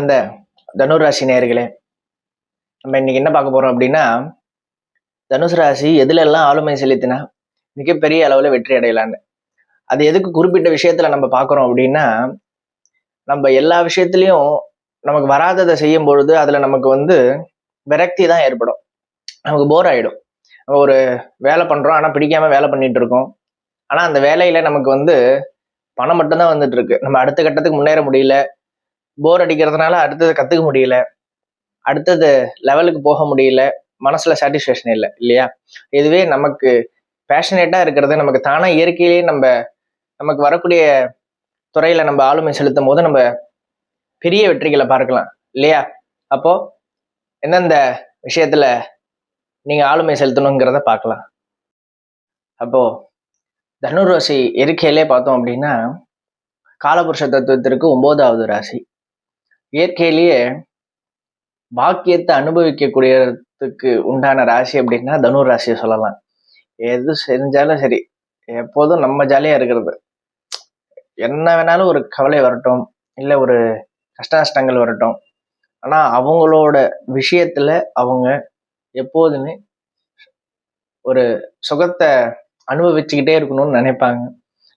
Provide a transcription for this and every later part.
அந்த தனுர் ராசி நேயர்களே நம்ம இன்னைக்கு என்ன பார்க்க போறோம் அப்படின்னா தனுசு ராசி எதுலெல்லாம் ஆளுமை செலுத்தினா மிகப்பெரிய அளவில் வெற்றி அடையலான்னு. அது எதுக்கு குறிப்பிட்ட விஷயத்துல நம்ம பார்க்குறோம் அப்படின்னா நம்ம எல்லா விஷயத்துலையும் நமக்கு வராததை செய்யும் பொழுது அதில் நமக்கு வந்து விரக்தி தான் ஏற்படும். நமக்கு போர் ஆகிடும் நம்ம ஒரு வேலை பண்ணுறோம் ஆனால் பிடிக்காம வேலை பண்ணிட்டு இருக்கோம். ஆனால் அந்த வேலையில நமக்கு வந்து பணம் மட்டும்தான் வந்துட்டு இருக்கு. நம்ம அடுத்த கட்டத்துக்கு முன்னேற முடியல. போர் அடிக்கிறதுனால அடுத்தது கற்றுக்க முடியல. அடுத்தது லெவலுக்கு போக முடியல. மனசில் சாட்டிஸ்ஃபேக்ஷன் இல்லை இல்லையா? இதுவே நமக்கு பேஷனேட்டாக இருக்கிறது. நமக்கு தானாக இயற்கையிலேயே நம்ம நமக்கு வரக்கூடிய துறையில் நம்ம ஆளுமை செலுத்தும் போது நம்ம பெரிய வெற்றிகளை பார்க்கலாம் இல்லையா? அப்போ எந்தெந்த விஷயத்தில் நீங்கள் ஆளுமை செலுத்தணுங்கிறத பார்க்கலாம். அப்போது தனுர் ராசி இயற்கையிலே பார்த்தோம் அப்படின்னா காலபுருஷ தத்துவத்திற்கு ஒம்போதாவது ராசி. இயற்கையிலேயே பாக்கியத்தை அனுபவிக்கக்கூடியதுக்கு உண்டான ராசி அப்படின்னா தனுர் ராசியை சொல்லலாம். எது செஞ்சாலும் சரி எப்போதும் நம்ம ஜாலியாக இருக்கிறது. என்ன வேணாலும் ஒரு கவலை வரட்டும் இல்லை ஒரு கஷ்ட நஷ்டங்கள் வரட்டும். ஆனால் அவங்களோட விஷயத்துல அவங்க எப்போதுமே ஒரு சுகத்தை அனுபவிச்சுக்கிட்டே இருக்கணும்னு நினைப்பாங்க.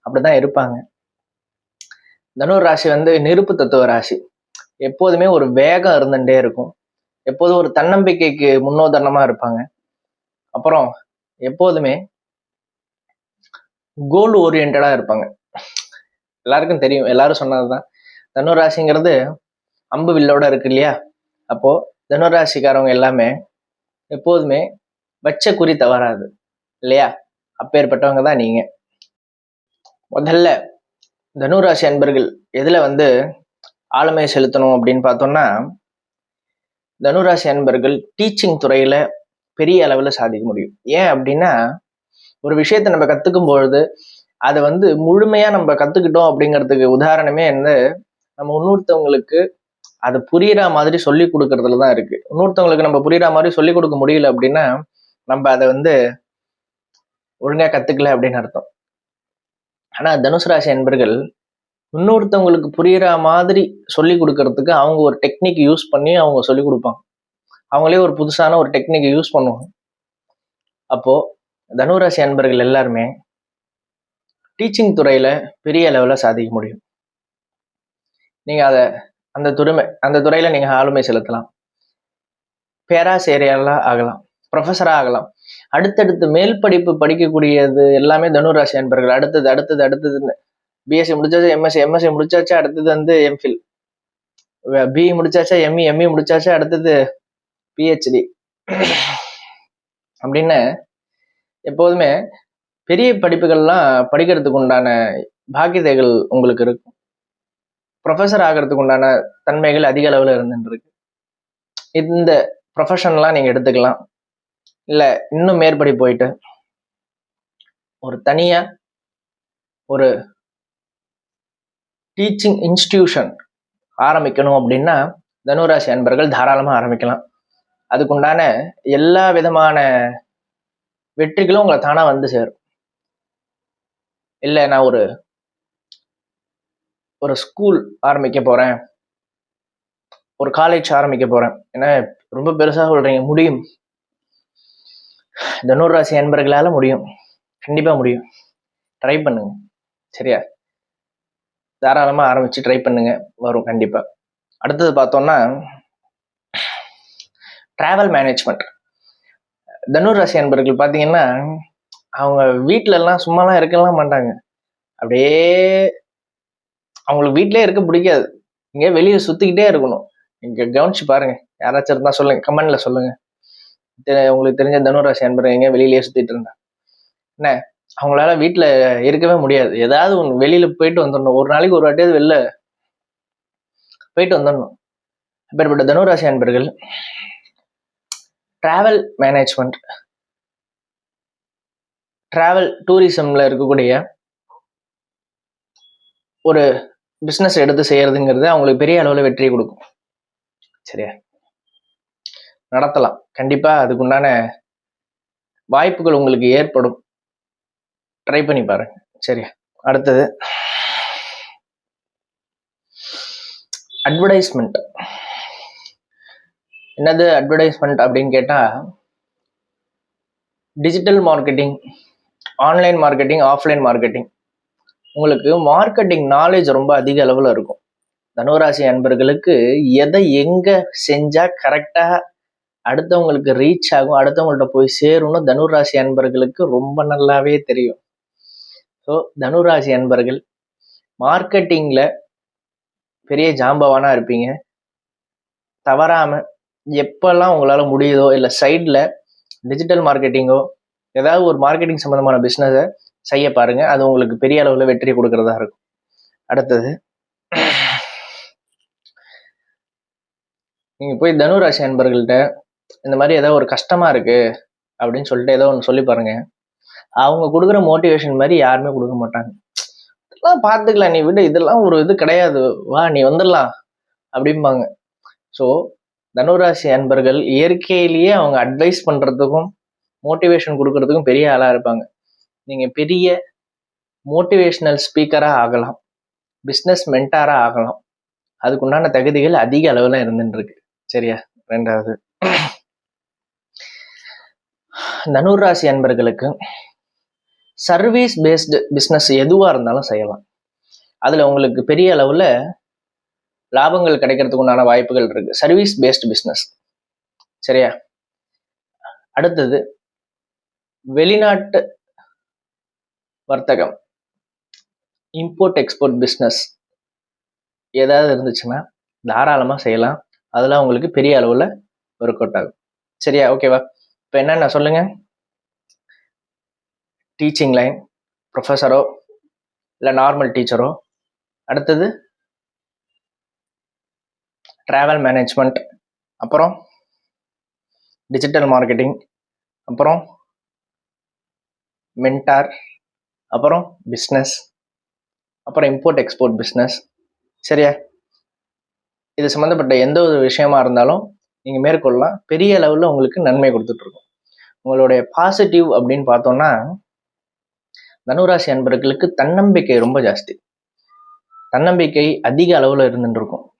அப்படிதான் இருப்பாங்க. தனுர் ராசி வந்து நெருப்பு தத்துவ ராசி. எப்போதுமே ஒரு வேகம் இருந்துட்டே இருக்கும். எப்போதும் ஒரு தன்னம்பிக்கைக்கு முன்னோதாரணமாக இருப்பாங்க. அப்புறம் எப்போதுமே கோல் ஓரியன்டாக இருப்பாங்க. எல்லாருக்கும் தெரியும். எல்லாரும் சொன்னதுதான். தனுராசிங்கிறது அம்பு வில்லோட இருக்கு இல்லையா? அப்போ தனுராசிக்காரவங்க எல்லாமே எப்போதுமே வச்ச குறி தவறாது. இல்லையா? அப்பேற்பட்டவங்க தான் நீங்க. முதல்ல தனுராசி அன்பர்கள் எதுல வந்து ஆளுமை செலுத்தணும் அப்படின்னு பார்த்தோம்னா தனுராசி அன்பர்கள் டீச்சிங் துறையில் பெரிய அளவில் சாதிக்க முடியும். ஏன் அப்படின்னா ஒரு விஷயத்த நம்ம கற்றுக்கும் பொழுது அதை வந்து முழுமையாக நம்ம கற்றுக்கிட்டோம் அப்படிங்கிறதுக்கு உதாரணமே வந்து நம்ம இன்னொருத்தவங்களுக்கு அதை புரியிற மாதிரி சொல்லி கொடுக்கறதுல தான் இருக்கு. இன்னொருத்தவங்களுக்கு நம்ம புரியிற மாதிரி சொல்லி கொடுக்க முடியல அப்படின்னா நம்ம அதை வந்து ஒழுங்காக கற்றுக்கல அப்படின்னு அர்த்தம். ஆனால் தனுசு ராசி அன்பர்கள் இன்னொருத்தவங்களுக்கு புரிகிற மாதிரி சொல்லி கொடுக்கறதுக்கு அவங்க ஒரு டெக்னிக் யூஸ் பண்ணி அவங்க சொல்லி கொடுப்பாங்க. அவங்களே ஒரு புதுசான ஒரு டெக்னிக் யூஸ் பண்ணுவாங்க. அப்போ தனுராசி அன்பர்கள் எல்லாருமே டீச்சிங் துறையில பெரிய லெவலில் சாதிக்க முடியும். நீங்க அதை அந்த துறைமை அந்த துறையில நீங்க ஆளுமை செலுத்தலாம். பேராசிரியர்களா ஆகலாம். ப்ரொஃபஸராக ஆகலாம். அடுத்தடுத்து மேல் படிப்பு படிக்கக்கூடியது எல்லாமே தனுராசி அன்பர்கள். அடுத்தது அடுத்தது அடுத்ததுன்னு பிஎஸ்சி முடிச்சாச்சா எம்எஸ்சி எம்எஸ்சி முடிச்சாச்சா அடுத்தது வந்து எம்ஃபில் பிஇ முடிச்சாச்சா எம்இ எம்இ முடிச்சாச்சா அடுத்தது பிஹெச்டி அப்படின்னு எப்போதுமே பெரிய படிப்புகள்லாம் படிக்கிறதுக்கு உண்டான பாக்கியதைகள் உங்களுக்கு இருக்கும். ப்ரொஃபஸர் ஆகிறதுக்கு உண்டான தன்மைகள் அதிக அளவில் இருந்துருக்கு இந்த ப்ரொஃபஷன்லாம் நீங்கள் எடுத்துக்கலாம். இல்லை இன்னும் மேற்படி போயிட்டு ஒரு தனியாக ஒரு டீச்சிங் இன்ஸ்டியூஷன் ஆரம்பிக்கணும் அப்படின்னா தனுராசி அன்பர்கள் தாராளமாக ஆரம்பிக்கலாம். அதுக்குண்டான எல்லா விதமான வெற்றிகளும் உங்களை தானாக வந்து சேரும். இல்லை நான் ஒரு ஒரு ஸ்கூல் ஆரம்பிக்க போகிறேன் ஒரு காலேஜ் ஆரம்பிக்க போகிறேன் ஏன்னா ரொம்ப பெருசாக சொல்கிறீங்க முடியும். தனுர் ராசி முடியும். கண்டிப்பாக முடியும். ட்ரை பண்ணுங்க. சரியா? தாராளமாக ஆரம்பித்து ட்ரை பண்ணுங்க. வரும் கண்டிப்பாக அடுத்தது பார்த்தோம்னா ட்ராவல் மேனேஜ்மெண்ட் தனுர் ராசி அன்பர்கள் பார்த்தீங்கன்னா அவங்க வீட்டிலலாம் சும்மாலாம் இருக்கலாம் மாட்டாங்க. அப்படியே அவங்களுக்கு வீட்டிலே இருக்க பிடிக்காது. இங்கே வெளியே சுற்றிக்கிட்டே இருக்கணும். இங்கே கவனிச்சு பாருங்க. யாராச்சும் இருந்தால் சொல்லுங்க. கமெண்ட்ல சொல்லுங்க. உங்களுக்கு தெரிஞ்ச தனுராசி அன்பர் எங்க வெளியிலேயே சுற்றிட்டு இருந்தா. என்ன? அவங்களால வீட்டில் இருக்கவே முடியாது. ஏதாவது ஒன்று வெளியில் போயிட்டு வந்துடணும் ஒரு நாளைக்கு ஒரு வாட்டியாவது வெளில போயிட்டு வந்துடணும் அப்பேற்பட்ட தனுராசி அன்பர்கள் ட்ராவல் மேனேஜ்மெண்ட் ட்ராவல் டூரிசம்ல இருக்கக்கூடிய ஒரு பிஸ்னஸ் எடுத்து செய்யறதுங்கிறது அவங்களுக்கு பெரிய அளவில் வெற்றியை கொடுக்கும். சரியா? நடத்தலாம். கண்டிப்பாக அதுக்குண்டான வாய்ப்புகள் உங்களுக்கு ஏற்படும். ட்ரை பண்ணி பாருங்க சரி அடுத்தது. அட்வர்டைஸ்மெண்ட் என்னது அட்வர்டைஸ்மெண்ட் அப்படின்னு கேட்டால் digital marketing online marketing offline marketing உங்களுக்கு மார்க்கெட்டிங் நாலேஜ் ரொம்ப அதிக அளவில் இருக்கும். தனுராசி அன்பர்களுக்கு எதை எங்கே செஞ்சால் கரெக்டாக அடுத்தவங்களுக்கு ரீச் ஆகும் அடுத்தவங்கள்ட்ட போய் சேரும்னு தனுராசி அன்பர்களுக்கு ரொம்ப நல்லாவே தெரியும். ஸோ தனுராசி அன்பர்கள் மார்க்கெட்டிங்கில் பெரிய ஜாம்பவானாக இருப்பீங்க. தவறாமல் எப்போல்லாம் உங்களால் முடியுதோ இல்லை சைடில் டிஜிட்டல் மார்க்கெட்டிங்கோ ஏதாவது ஒரு மார்க்கெட்டிங் சம்மந்தமான பிஸ்னஸை செய்ய பாருங்கள் அது உங்களுக்கு பெரிய அளவில் வெற்றி கொடுக்கறதா இருக்கும். அடுத்தது நீங்கள் போய் தனுராசி அன்பர்கள்ட்ட இந்த மாதிரி ஏதோ ஒரு கஷ்டமாக இருக்குது அப்படின்னு சொல்லிட்டு ஏதோ ஒன்று சொல்லி பாருங்கள் அவங்க கொடுக்குற மோட்டிவேஷன் மாதிரி யாருமே கொடுக்க மாட்டாங்க. இதெல்லாம் பார்த்துக்கலாம் நீ விடு இதெல்லாம் ஒரு இது கிடையாது. வா நீ வந்துடலாம் அப்படிம்பாங்க. ஸோ தனுராசி அன்பர்கள் இயற்கையிலேயே அவங்க அட்வைஸ் பண்ணுறதுக்கும் மோட்டிவேஷன் கொடுக்கறதுக்கும் பெரிய ஆளாக இருப்பாங்க. நீங்கள் பெரிய மோட்டிவேஷ்னல் ஸ்பீக்கராக ஆகலாம். பிஸ்னஸ் மென்டாராக ஆகலாம். அதுக்குண்டான தகுதிகள் அதிக அளவில் இருந்துருக்கு சரியா? ரெண்டாவது. தனுராசி அன்பர்களுக்கு சர்வீஸ் பேஸ்டு பிஸ்னஸ் எதுவாக இருந்தாலும் செய்யலாம். அதில் உங்களுக்கு பெரிய அளவில் லாபங்கள் கிடைக்கிறதுக்கு உண்டான வாய்ப்புகள் இருக்கு. சர்வீஸ் பேஸ்டு பிஸ்னஸ் சரியா? அடுத்தது வெளிநாட்டு வர்த்தகம். இம்போர்ட் எக்ஸ்போர்ட் பிஸ்னஸ் ஏதாவது இருந்துச்சுன்னா தாராளமாக செய்யலாம். அதெல்லாம் உங்களுக்கு பெரிய அளவில் ஒர்க் அவுட் ஆகும். சரியா? ஓகேவா இப்போ என்னென்ன சொல்லுங்கள் டீச்சிங் லைன் ப்ரொஃபஸரோ இல்லை நார்மல் டீச்சரோ அடுத்தது ட்ராவல் மேனேஜ்மெண்ட் அப்புறம் டிஜிட்டல் மார்க்கெட்டிங் அப்புறம் மென்டார் அப்புறம் பிஸ்னஸ் அப்புறம் இம்போர்ட் எக்ஸ்போர்ட் பிஸ்னஸ் சரியா? இது சம்மந்தப்பட்ட எந்த ஒரு விஷயமா இருந்தாலும் நீங்கள் மேற்கொள்ளலாம். பெரிய அளவில் உங்களுக்கு நன்மை கொடுத்துட்ருக்கும் உங்களுடைய பாசிட்டிவ் அப்படின்னு பார்த்தோன்னா தனுராசி அன்பர்களுக்கு தன்னம்பிக்கை ரொம்ப ஜாஸ்தி. தன்னம்பிக்கை அதிக அளவில் இருந்துட்டு இருக்கும்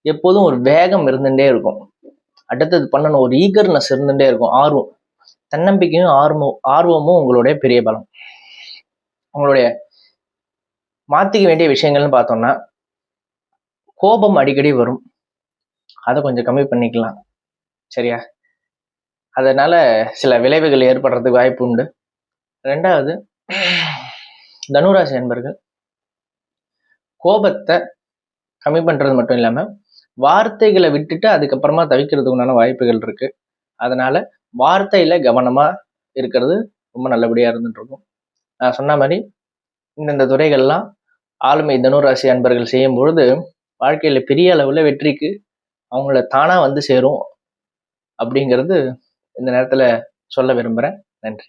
எப்போதும் ஒரு வேகம் இருந்துகிட்டே இருக்கும். அடுத்தது பண்ணணும் ஒரு ஈகர்னஸ் இருந்துகிட்டே இருக்கும். ஆர்வம். தன்னம்பிக்கையும் ஆர்வம் ஆர்வமும் உங்களுடைய பெரிய பலம். உங்களுடைய மாற்றிக்க வேண்டிய விஷயங்கள்னு பார்த்தோம்னா கோபம் அடிக்கடி வரும். அதை கொஞ்சம் கம்மி பண்ணிக்கலாம். சரியா? அதனால சில விளைவுகள் ஏற்படுறதுக்கு வாய்ப்பு உண்டு. ரெண்டாவது தனுராசி அன்பர்கள் கோபத்தை கம்மி பண்ணுறது மட்டும் இல்லாமல் வார்த்தைகளை விட்டுட்டு அதுக்கப்புறமா தவிக்கிறதுக்கு உண்டான வாய்ப்புகள் இருக்குது அதனால் வார்த்தையில் கவனமாக இருக்கிறது ரொம்ப நல்லபடியாக இருந்துட்டுருக்கும் நான் சொன்ன மாதிரி இந்தந்த துறைகள்லாம் ஆளுமை தனுராசி அன்பர்கள் செய்யும் பொழுது வாழ்க்கையில் பெரிய அளவில் வெற்றிக்கு அவங்கள தானாக வந்து சேரும் அப்படிங்கிறது இந்த நேரத்தில் சொல்ல விரும்புகிறேன் நன்றி.